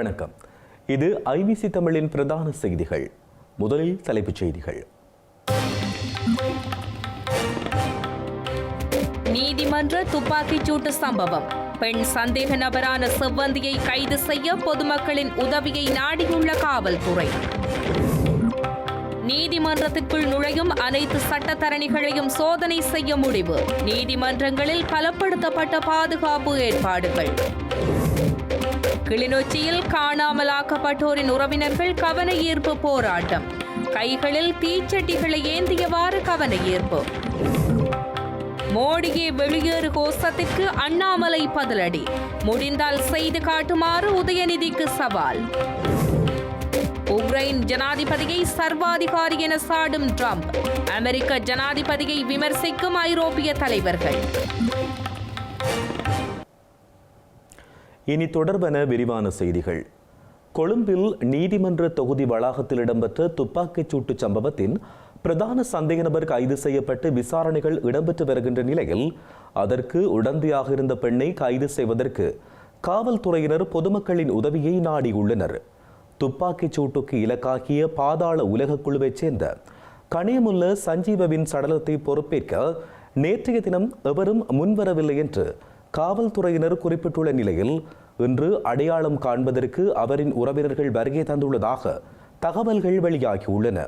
வணக்கம். இது ஐபிசி தமிழின் பிரதான செய்திகள். முதலில் தலைப்புச் செய்திகள். நீதிமன்ற துப்பாக்கிச் சூட்டு சம்பவம். பெண் சந்தேக நபரான செவ்வந்தியை கைது செய்ய பொதுமக்களின் உதவியை நாடியுள்ள காவல்துறை. நீதிமன்றத்திற்குள் நுழையும் அனைத்து சட்டத்தரணிகளையும் சோதனை செய்ய முடிவு. நீதிமன்றங்களில் பலப்படுத்தப்பட்ட பாதுகாப்பு ஏற்பாடுகள். கிளிநொச்சியில் காணாமலாக்கப்பட்டோரின் உறவினர்கள் கவன ஈர்ப்பு போராட்டம். கைகளில் தீச்சட்டிகளை ஏந்தியவாறு கவன ஈர்ப்பு. மோடியே வெளியேறு கோஷத்திற்கு அண்ணாமலை பதிலடி. முடிந்தால் செய்து காட்டுமாறு உதயநிதிக்கு சவால். உக்ரைன் ஜனாதிபதியை சர்வாதிகாரி என சாடும் ட்ரம்ப். அமெரிக்க ஜனாதிபதியை விமர்சிக்கும் ஐரோப்பிய தலைவர்கள். இனி தொடர்பென விரிவான செய்திகள். கொழும்பில் நீதிமன்ற தொகுதி வளாகத்தில் இடம்பெற்ற துப்பாக்கிச் சூட்டு சம்பவத்தின் பிரதான சந்தேக நபர் கைது செய்யப்பட்டு விசாரணைகள் இடம்பெற்று வருகின்ற நிலையில் அதற்கு உடந்தையாக இருந்த பெண்ணை கைது செய்வதற்கு காவல்துறையினர் பொதுமக்களின் உதவியை நாடியுள்ளனர். துப்பாக்கிச் சூட்டுக்கு இலக்காகிய பாதாள உலகக் குழுவைச் சேர்ந்த கனியமுல்ல சஞ்சீவவின் சடலத்தை பொறுப்பேற்க நேற்றைய தினம் எவரும் முன்வரவில்லை என்று காவல்துறையினர் குறிப்பிட்டுள்ள நிலையில் இன்று அடையாளம் காண்பதற்கு அவரின் உறவினர்கள் வருகை தந்துள்ளதாக தகவல்கள் வெளியாகியுள்ளன.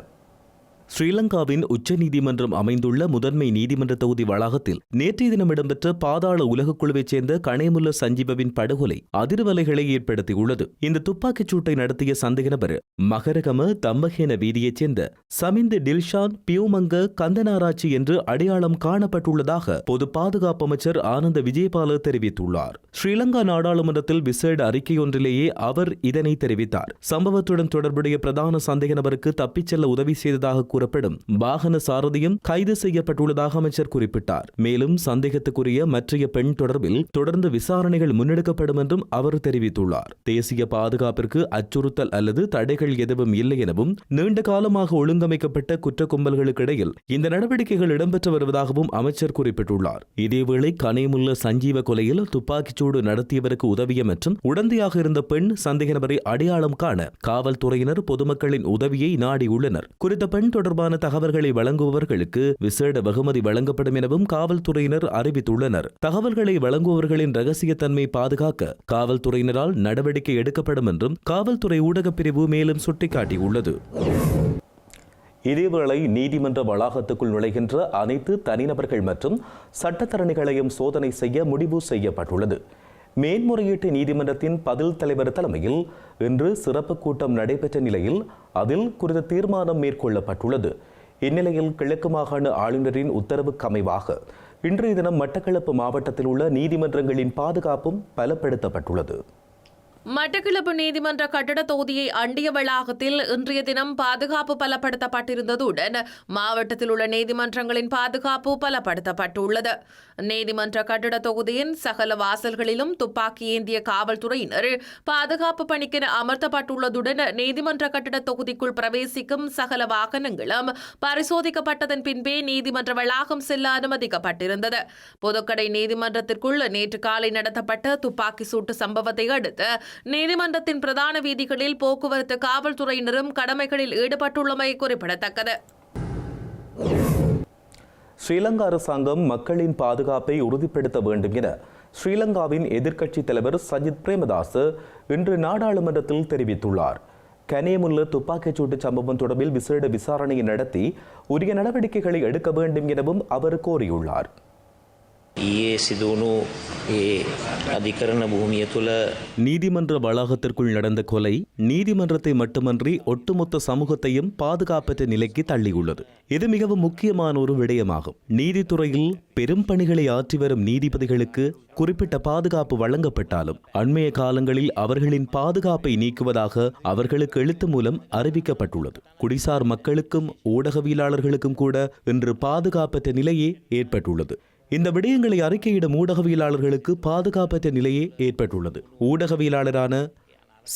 ஸ்ரீலங்காவின் உச்சநீதிமன்றம் அமைந்துள்ள முதன்மை நீதிமன்ற தொகுதி வளாகத்தில் நேற்றைய தினம் இடம்பெற்ற பாதாள உலகக்குழுவைச் சேர்ந்த கணேமுல்ல சஞ்சீபவின் படுகொலை அதிர்வலைகளை ஏற்படுத்தியுள்ளது. இந்த துப்பாக்கிச் சூட்டை நடத்திய சந்தேக நபர் மகரகம தம்மகேன வீதியைச் சேர்ந்த சமிந்து டில்ஷான் பியூமங்க கந்தனாராட்சி என்று அடையாளம் காணப்பட்டுள்ளதாக பொது பாதுகாப்பு அமைச்சர் ஆனந்த விஜயபால தெரிவித்துள்ளார். ஸ்ரீலங்கா நாடாளுமன்றத்தில் விசேட அறிக்கையொன்றிலேயே அவர் இதனை தெரிவித்தார். சம்பவத்துடன் தொடர்புடைய பிரதான சந்தேக நபருக்கு தப்பிச் செல்ல உதவி செய்ததாக கூற கூறப்படும் வாகன சாரதியும் கைது செய்யப்பட்டுள்ளதாக அமைச்சர் குறிப்பிட்டார். மேலும் சந்தேகத்துக்குரிய மற்றைய பெண் தொடர்பில் தொடர்ந்து விசாரணைகள் முன்னெடுக்கப்படும் என்றும் அவர் தெரிவித்துள்ளார். தேசிய பாதுகாப்பிற்கு அச்சுறுத்தல் அல்லது தடைகள் எதுவும் இல்லை எனவும் நீண்ட காலமாக ஒழுங்கமைக்கப்பட்ட குற்ற கும்பல்களுக்கிடையில் இந்த நடவடிக்கைகள் இடம்பெற்று வருவதாகவும் அமைச்சர் குறிப்பிட்டுள்ளார். இதேவேளை கனேமுல்ல சஞ்சீவ கொலையில் துப்பாக்கிச்சூடு நடத்தியவருக்கு உதவிய மற்றும் உடந்தையாக இருந்த பெண் சந்தேக நபரை அடையாளம் காண காவல்துறையினர் பொதுமக்களின் உதவியை நாடியுள்ளனர். குறித்த பெண் தொடர்பான தகவல்களை வழங்குபவர்களுக்கு விசேட வெகுமதி வழங்கப்படும் எனவும் காவல்துறையினர் அறிவித்துள்ளனர். தகவல்களை வழங்குபவர்களின் ரகசியத்தன்மை பாதுகாக்க காவல்துறையினரால் நடவடிக்கை எடுக்கப்படும் என்றும் காவல்துறை ஊடகப் பிரிவு மேலும் சுட்டிக்காட்டியுள்ளது. இதேவேளை நீதிமன்ற வளாகத்துக்குள் நுழைகின்ற அனைத்து தனிநபர்கள் மற்றும் சட்டத்தரணிகளையும் சோதனை செய்ய முடிவு செய்யப்பட்டுள்ளது. மேன்முறையீட்டு நீதிமன்றத்தின் பதில் தலைவர் தலைமையில் இன்று சிறப்பு கூட்டம் நடைபெற்ற நிலையில் அதில் குறித்த தீர்மானம் மேற்கொள்ளப்பட்டுள்ளது. இந்நிலையில் கிழக்கு மாகாண ஆளுநரின் உத்தரவுக்கு அமைவாக இன்றைய தினம் மட்டக்களப்பு மாவட்டத்தில் உள்ள நீதிமன்றங்களின் பாதுகாப்பும் பலப்படுத்தப்பட்டுள்ளது. மட்டக்களப்பு நீதிமன்ற கட்டட தொகுதியை அண்டிய வளாகத்தில் இன்றைய தினம் பாதுகாப்பு பலப்படுத்தப்பட்டிருந்ததுடன் மாவட்டத்தில் உள்ள நீதிமன்றங்களின் பாதுகாப்பு பலப்படுத்தப்பட்டுள்ளது. நீதிமன்ற கட்டட தொகுதியின் சகல வாசல்களிலும் துப்பாக்கி ஏந்திய காவல்துறையினர் பாதுகாப்பு பணிக்கென அமர்த்தப்பட்டுள்ளதுடன் நீதிமன்ற கட்டட தொகுதிக்குள் பிரவேசிக்கும் சகல வாகனங்களும் பரிசோதிக்கப்பட்டதன் பின்பே நீதிமன்ற வளாகம் செல்ல அனுமதிக்கப்பட்டிருந்தது. பொதுக்கடை நீதிமன்றத்திற்குள் நேற்று காலை நடத்தப்பட்ட துப்பாக்கி சூட்டு சம்பவத்தை அடுத்து நீதிமன்றத்தின் பிரதான வீதிகளில் போக்குவரத்து காவல்துறையினரும் கடமைகளில் ஈடுபட்டுள்ளமை குறிப்பிடத்தக்கது. ஸ்ரீலங்கா அரசாங்கம் மக்களின் பாதுகாப்பை உறுதிப்படுத்த வேண்டும் என ஸ்ரீலங்காவின் எதிர்க்கட்சித் தலைவர் சஜித் பிரேமதாஸ் இன்று நாடாளுமன்றத்தில் தெரிவித்துள்ளார். கனியமுள்ள துப்பாக்கிச் சூட்டு சம்பவம் தொடர்பில் விசேட விசாரணையை நடத்தி உரிய நடவடிக்கைகளை எடுக்க வேண்டும் எனவும் அவர் கோரியுள்ளார். ஈயே சிதோனு அதிகரண பூமியை துல நீதிமன்ற வளாகத்திற்குள் நடந்த கொலை நீதிமன்றத்தை மட்டுமன்றி ஒட்டுமொத்த சமூகத்தையும் பாதுகாப்பற்ற நிலைக்கு தள்ளியுள்ளது. இது மிகவும் முக்கியமான ஒரு விடயமாகும். நீதித்துறையில் பெரும் பணிகளை ஆற்றி வரும் நீதிபதிகளுக்கு குறிப்பிட்ட பாதுகாப்பு வழங்கப்பட்டாலும் அண்மைய காலங்களில் அவர்களின் பாதுகாப்பை நீக்குவதாக அவர்களுக்கு எழுத்து மூலம் அறிவிக்கப்பட்டுள்ளது. குடிசார் மக்களுக்கும் ஊடகவியலாளர்களுக்கும் கூட இன்று பாதுகாப்பற்ற நிலையே ஏற்பட்டுள்ளது. இந்த விடயங்களை அறிக்கையிடும் ஊடகவியலாளர்களுக்கு பாதுகாப்பற்ற நிலையே ஏற்பட்டுள்ளது. ஊடகவியலாளரான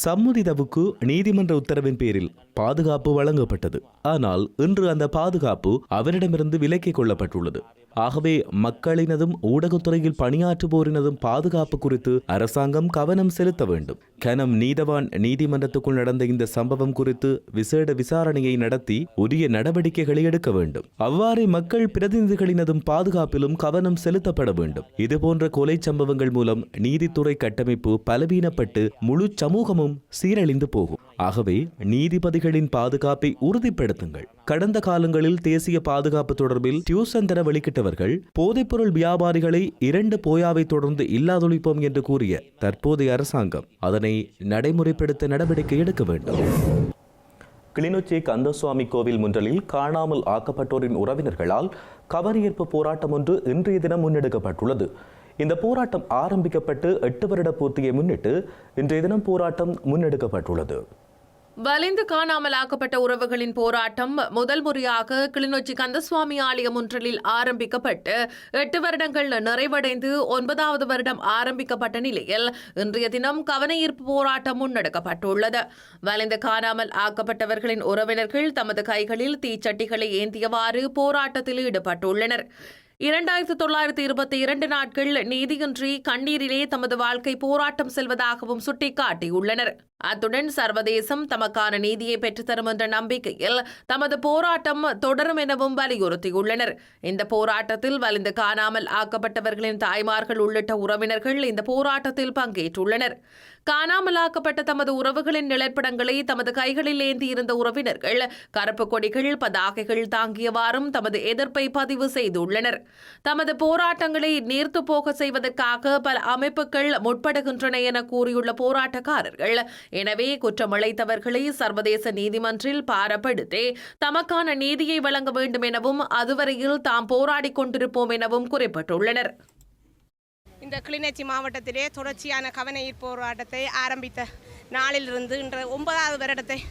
சம்முதிதவுக்கு நீதிமன்ற உத்தரவின் பேரில் பாதுகாப்பு வழங்கப்பட்டது. ஆனால் இன்று அந்த பாதுகாப்பு அவரிடமிருந்து விலக்கிக் கொள்ளப்பட்டுள்ளது. ஆகவே மக்களினதும் ஊடகத்துறையில் பணியாற்றுவோரினதும் பாதுகாப்பு குறித்து அரசாங்கம் கவனம் செலுத்த வேண்டும். கனம் நீதவான் நீதிமன்றத்துக்குள் நடந்த இந்த சம்பவம் குறித்து விசேட விசாரணையை நடத்தி உரிய நடவடிக்கைகளை எடுக்க வேண்டும். அவ்வாறே மக்கள் பிரதிநிதிகளினதும் பாதுகாப்பிலும் கவனம் செலுத்தப்பட வேண்டும். இதுபோன்ற கொலை சம்பவங்கள் மூலம் நீதித்துறை கட்டமைப்பு பலவீனப்பட்டு முழு சமூகமும் சீரழிந்து போகும். ஆகவே நீதிபதிகளின் பாதுகாப்பை உறுதிப்படுத்துங்கள். கடந்த காலங்களில் தேசிய பாதுகாப்பு தொடர்பில் டியூசன் தர வெளிக்கிட்டவர்கள் போதைப்பொருள் வியாபாரிகளை இரண்டு போயாவை தொடர்ந்து இல்லாதொழிப்போம் என்று கூறிய தற்போதைய அரசாங்கம் அதனை நடைமுறைப்படுத்த நடவடிக்கை எடுக்க வேண்டும். கிளிநொச்சி கந்தசுவாமி கோவில் முன்றலில் காணாமல் ஆக்கப்பட்டோரின் உறவினர்களால் கவனியீர்ப்பு போராட்டம் ஒன்று இன்றைய தினம் முன்னெடுக்கப்பட்டுள்ளது. இந்த போராட்டம் ஆரம்பிக்கப்பட்டு எட்டு வருட பூர்த்தியை முன்னிட்டு இன்றைய தினம் போராட்டம் முன்னெடுக்கப்பட்டுள்ளது. வலிந்து காணாமலாக்கப்பட்ட உறவுகளின் போராட்டம் முதல் முறையாக கிளிநொச்சி கந்தசுவாமி ஆலயம் ஒன்றலில் ஆரம்பிக்கப்பட்டு எட்டு வருடங்கள் நிறைவடைந்து ஒன்பதாவது வருடம் ஆரம்பிக்கப்பட்ட நிலையில் இன்றைய தினம் கவனஈர்ப்பு போராட்டம் முன்னெடுக்கப்பட்டுள்ளது. வலிந்து காணாமல் ஆக்கப்பட்டவர்களின் உறவினர்கள் தமது கைகளில் தீச்சட்டிகளை ஏந்தியவாறு போராட்டத்தில் ஈடுபட்டுள்ளனர். இரண்டாயிரத்து தொள்ளாயிரத்து இருபத்தி இரண்டு நாட்கள் நீதியின்றி கண்ணீரிலே தமது வாழ்க்கை போராட்டம் செல்வதாகவும் சுட்டிக்காட்டியுள்ளனர். அத்துடன் சர்வதேசம் தமக்கான நீதியை பெற்றுத்தரும் என்ற நம்பிக்கையில் தமது போராட்டம் தொடரும் எனவும் வலியுறுத்தியுள்ளனர். இந்த போராட்டத்தில் வலிந்து காணாமல் ஆக்கப்பட்டவர்களின் தாய்மார்கள் உள்ளிட்ட உறவினர்கள் இந்த போராட்டத்தில் பங்கேற்றுள்ளனர். காணாமலாக்கப்பட்ட தமது உறவுகளின் நிழற்படங்களை தமது கைகளில் ஏந்தி இருந்த உறவினர்கள் கருப்பு கொடிகள் பதாகைகள் தாங்கியவாறும் தமது எதிர்ப்பை பதிவு செய்துள்ளனர். தமது போராட்டங்களை நீர்த்து போக செய்வதற்காக பல அமைப்புகள் முற்படுகின்றன என கூறியுள்ள போராட்டக்காரர்கள் எனவே குற்றமிழைத்தவர்களை சர்வதேச நீதிமன்றில் பாரப்படுத்தி தமக்கான நீதியை வழங்க வேண்டும் எனவும் அதுவரையில் தாம் போராடிக் கொண்டிருப்போம் எனவும் குறிப்பிட்டுள்ளனர். இந்த கிளிநொச்சி மாவட்டத்திலே தொடர்ச்சியான கவன ஈர்ப்பு போராட்டத்தை ஆரம்பித்த நாளிலிருந்து இன்று ஒன்பதாவது வருடத்தை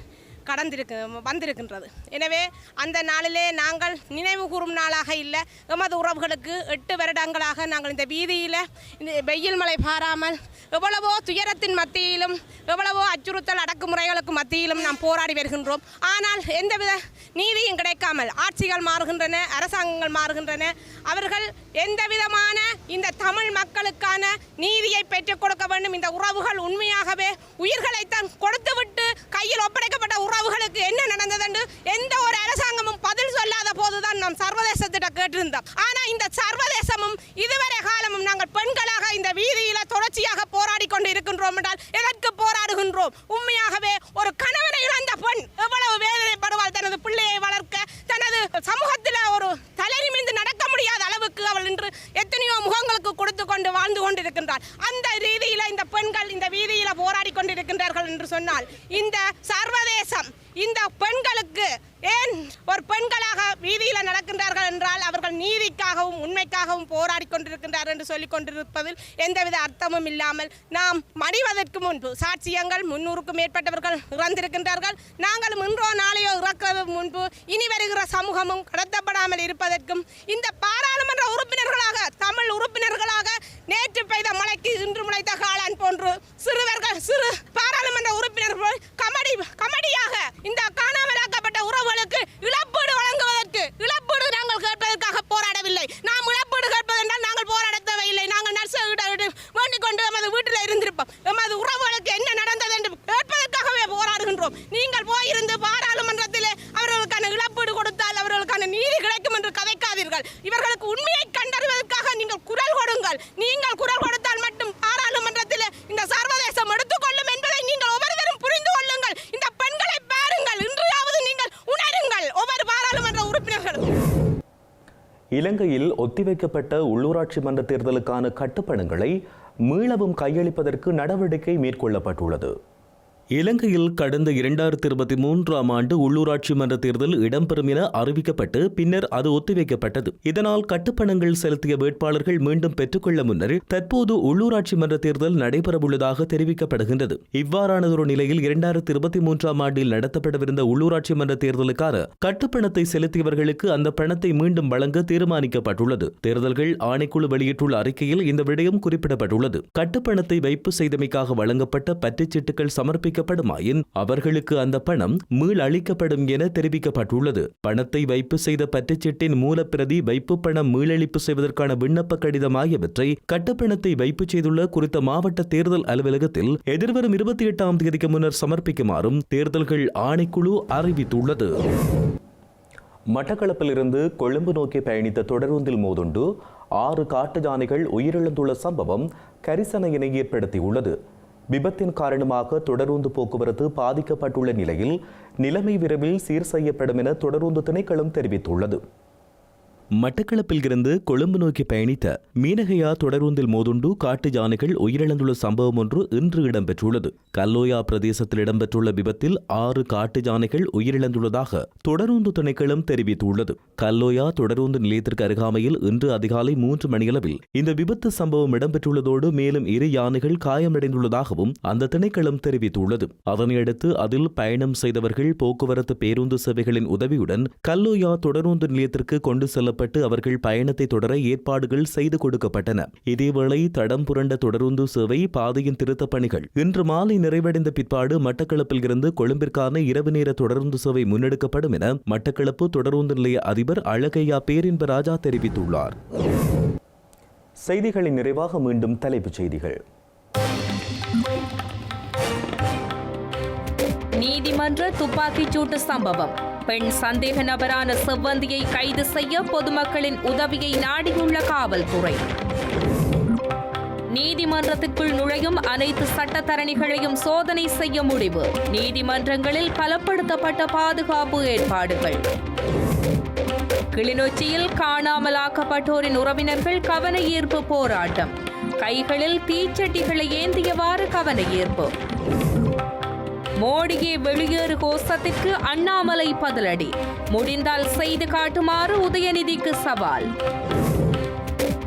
கடந்திருக்கு வந்திருக்கின்றது. எனவே அந்த நாளிலே நாங்கள் நினைவு கூறும் நாளாக இல்லை. எமது உறவுகளுக்கு எட்டு வருடங்களாக நாங்கள் இந்த வீதியில் இந்த வெயில் மழை பாராமல் எவ்வளவோ துயரத்தின் மத்தியிலும் எவ்வளவோ அச்சுறுத்தல் அடக்குமுறைகளுக்கு மத்தியிலும் நாம் போராடி வருகின்றோம். ஆனால் எந்தவித நீதியும் கிடைக்காமல் ஆட்சிகள் மாறுகின்றன அரசாங்கங்கள் மாறுகின்றன அவர்கள் எந்த விதமான இந்த தமிழ் மக்களுக்கான நீதியை பெற்றுக் கொடுக்க வேண்டும் இந்த உறவுகள் உண்மையாகவே உயிர்களைத்தான் கொடுத்து கையில் ஒப்படைக்கப்பட்ட உறவுகளுக்கு என்ன நடந்தது என்று எந்த ஒரு அரசாங்கமும் பதில் சொல்லாத போதுதான் நாம் சர்வதேசத்திட்ட கேட்டிருந்தோம் ஆனா இந்த சர்வதேசமும் இதுவரை காலமும் நாங்கள் பெண்களாக இந்த வீதியில தொடர்ச்சியாக போராடி கொண்டு இருக்கின்றோம் என்றால் எதற்கு போராடுகின்றோம் உண்மையாகவே ஒரு கணவனை இழந்த பெண் எவ்வளவு வேதனைப்படுவாள் தனது பிள்ளையை வளர்க்க தனது சமூகத்தில் ஒரு தலைநிமிந்து நடக்க முடியாத அளவுக்கு அவள் இன்று எத்தனையோ முகங்களுக்கு கொடுத்து கொண்டு வாழ்ந்து கொண்டிருக்கின்றாள். அந்த ரீதியில் இந்த பெண்கள் இந்த வீதியில் போராடி கொண்டிருக்கின்றார்கள் என்று சொன்னால் இந்த சர்வதேசம் இந்த பெண்களுக்கு ஏன் ஒரு பெண்களாக வீதியில் நடக்கின்றார்கள் என்றால் அவர்கள் நீதிக்காகவும் உண்மைக்காகவும் போராடி கொண்டிருக்கின்றார் என்று சொல்லிக் கொண்டிருப்பதில் எந்தவித அர்த்தமும் இல்லாமல் நாம் மடிவதற்கு முன்பு சாட்சியங்கள் முன்னூறுக்கும் மேற்பட்டவர்கள் இறந்திருக்கின்றார்கள். நாங்களும் இன்றோ நாளையோ இறக்கிறது முன்பு இனி வருகிற சமூகமும் கடத்தப்படாமல் இருப்பதற்கும் இந்த பாராளுமன்ற உறுப்பினர்களாக தமிழ் உறுப்பினர்களாக நேற்று பெய்த மழைக்கு இன்று முளைத்த காளான் போன்று சிறுவர்கள் சிறு பாராளுமன்ற உறுப்பினர்கள் கமடி இலங்கையில் ஒத்திவைக்கப்பட்ட உள்ளூராட்சி மன்ற தேர்தலுக்கான கட்டுப்பணங்களை மீளவும் கையளிப்பதற்கு நடவடிக்கை மேற்கொள்ளப்பட்டுள்ளது. இலங்கையில் கடந்த இரண்டாயிரத்தி இருபத்தி மூன்றாம் ஆண்டு உள்ளூராட்சி மன்ற தேர்தல் இடம்பெறும் என அறிவிக்கப்பட்டு பின்னர் அது ஒத்திவைக்கப்பட்டது. இதனால் கட்டுப்பணங்கள் செலுத்திய வேட்பாளர்கள் மீண்டும் பெற்றுக்கொள்ள முன்னர் தற்போது உள்ளூராட்சி மன்ற தேர்தல் நடைபெறவுள்ளதாக தெரிவிக்கப்படுகின்றது. இவ்வாறானதொரு நிலையில் இரண்டாயிரத்தி இருபத்தி மூன்றாம் ஆண்டில் நடத்தப்படவிருந்த உள்ளூராட்சி மன்ற தேர்தலுக்கான கட்டுப்பணத்தை செலுத்தியவர்களுக்கு அந்த பணத்தை மீண்டும் வழங்க தீர்மானிக்கப்பட்டுள்ளது. தேர்தல்கள் ஆணைக்குழு வெளியிட்டுள்ள அறிக்கையில் இந்த விடயம் குறிப்பிடப்பட்டுள்ளது. கட்டுப்பணத்தை வைப்பு செய்தமைக்காக வழங்கப்பட்ட பற்றுச்சீட்டுகள் சமர்ப்பிக்க அளிக்கப்படுமாயின் அவர்களுக்கு அந்த பணம் மீள் அளிக்கப்படும் என தெரிவிக்கப்பட்டுள்ளது. பணத்தை வைப்பு செய்த பற்றுச்சீட்டின் மூலப்பிரதி வைப்பு பணம் மீளளிப்பு செய்வதற்கான விண்ணப்ப கடிதம் ஆகியவற்றை கட்டுப்பணத்தை வைப்பு செய்துள்ள குறித்த மாவட்ட தேர்தல் அலுவலகத்தில் எதிர்வரும் இருபத்தி எட்டாம் தேதிக்கு முன்னர் சமர்ப்பிக்குமாறும் தேர்தல்கள் ஆணைக்குழு அறிவித்துள்ளது. மட்டக்களப்பிலிருந்து கொழும்பு நோக்கி பயணித்த தொடருந்தில் மோதுண்டு ஆறு காட்டு யானைகள் உயிரிழந்துள்ள சம்பவம் கரிசனையினை ஏற்படுத்தியுள்ளது. விபத்தின் காரணமாக தொடரூந்து போக்குவரத்து பாதிக்கப்பட்டுள்ள நிலையில் நிலைமை விரைவில் சீர் செய்யப்படும் என தொடரூந்து திணைக்களம் தெரிவித்துள்ளது. மட்டக்களப்பில் இருந்து கொழும்பு நோக்கி பயணித்த மீனகையா தொடரூந்தில் மோதுண்டு காட்டு யானைகள் உயிரிழந்துள்ள சம்பவம் ஒன்று இன்று இடம்பெற்றுள்ளது. கல்லோயா பிரதேசத்தில் இடம்பெற்றுள்ள விபத்தில் ஆறு காட்டு யானைகள் உயிரிழந்துள்ளதாக தொடரூந்து திணைக்களம் தெரிவித்துள்ளது. கல்லோயா தொடரூந்து நிலையத்திற்கு அருகாமையில் இன்று அதிகாலை மூன்று மணியளவில் இந்த விபத்து சம்பவம் இடம்பெற்றுள்ளதோடு மேலும் இரு யானைகள் காயமடைந்துள்ளதாகவும் அந்த திணைக்களம் தெரிவித்துள்ளது. அதனையடுத்து அதில் பயணம் செய்தவர்கள் போக்குவரத்து பேருந்து சேவைகளின் உதவியுடன் கல்லோயா தொடரூந்து நிலையத்திற்கு கொண்டு செல்ல கொல்லப்பட்டு அவர்கள் பயணத்தை தொடர ஏற்பாடுகள் செய்து கொடுக்கப்பட்டன. இதேவேளை தடம் புரண்ட தொடருந்து சேவை பாதையின் திருத்தப் பணிகள். இன்று மாலை நிறைவடைந்த பிற்பாடு மட்டக்களப்பில் இருந்து கொழும்பிற்கான இரவு நேர தொடருந்து சேவை முன்னெடுக்கப்படும் என மட்டக்களப்பு தொடருந்து நிலைய அதிபர் அழகையா பேரின்ப ராஜா தெரிவித்துள்ளார். செய்திகளின் நிறைவாக மீண்டும் தலைப்புச் செய்திகள். நீதிமன்ற துப்பாக்கிச் சூட்டு சம்பவம். பெண் சந்தேக நபரான செவ்வந்தியை கைது செய்ய பொதுமக்களின் உதவியை நாடியுள்ள காவல்துறை. நீதிமன்றத்திற்குள் நுழையும் அனைத்து சட்டத்தரணிகளையும் சோதனை செய்ய முடிவு. நீதிமன்றங்களில் பலப்படுத்தப்பட்ட பாதுகாப்பு ஏற்பாடுகள். கிளிநொச்சியில் காணாமலாக்கப்பட்டோரின் உறவினர்கள் கவன ஈர்ப்பு போராட்டம். கைகளில் தீச்சட்டிகளை ஏந்தியவாறு கவன ஈர்ப்பு. மோடியே வெளியேறு கோஷத்திற்கு அண்ணாமலை பதிலடி. முடிந்தால் செய்து காட்டுமாறு உதயநிதிக்கு சவால்.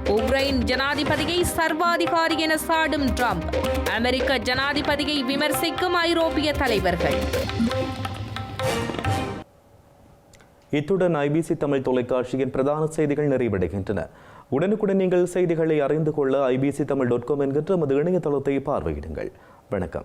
உக்ரைன் ஜனாதிபதியை சர்வாதிகாரி என சாடும் ட்ரம்ப். அமெரிக்க ஜனாதிபதியை விமர்சிக்கும் ஐரோப்பிய தலைவர்கள். இத்துடன் ஐபிசி தமிழ் தொலைக்காட்சியின் பிரதான செய்திகள் நிறைவடைகின்றன. உடனுக்குடன் நீங்கள் செய்திகளை அறிந்து கொள்ள ஐபிசி தமிழ் டாட் காம் என்கின்ற நமது இணையதளத்தை பார்வையிடுங்கள். வணக்கம்.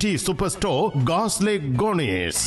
T super store Garges les Gonesse